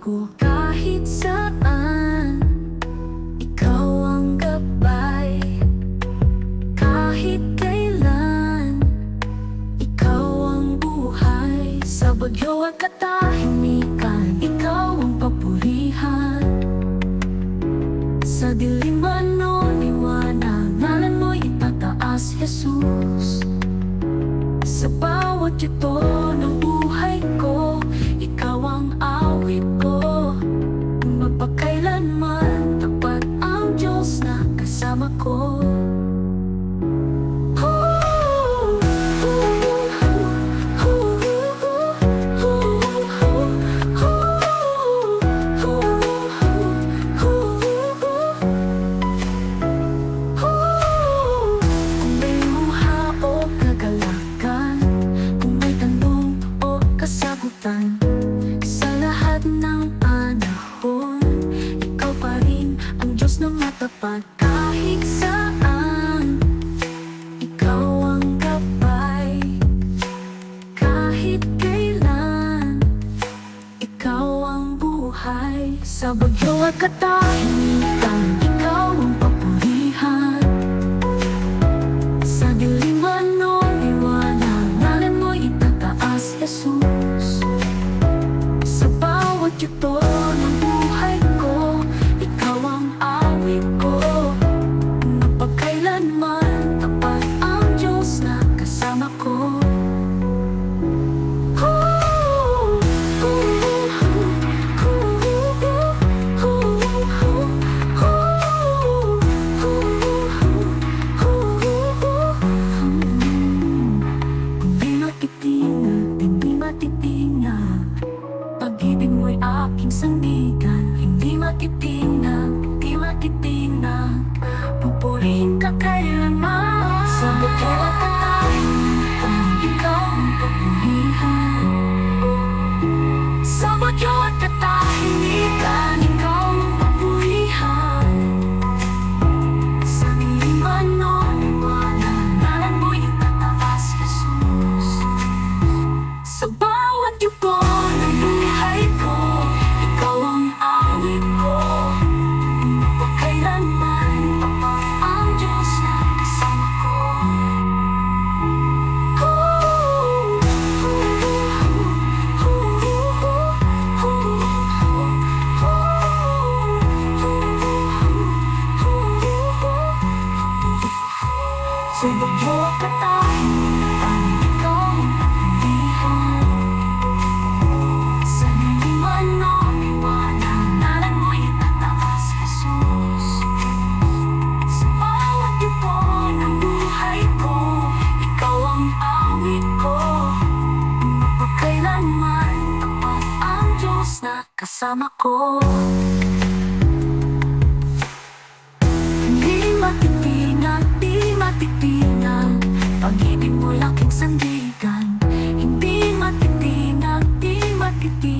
ko kahit saan. Ikaw ang Kahit kailan. Ikaw buhay. Sa bagyo at ko. Kung may luha o kagalakan Kung may tanong o kasagutan Sa bagyo at katahimikan Ikaw ang papurihan. Sa diliman o liwanag Ngalan mo'y itataas, Jesus. Sa bawat yugto Pupurihin ka kailanman Sa bukal at Sa bagyo katahimikan Ikaw ang papilihan Sa liman o liwanag Ngalan mo'y itataas, Jesus Sa bawat yugo ng buhay ko Ikaw ang awit ko Mapagkailanman tapat ang Diyos na kasama ko could be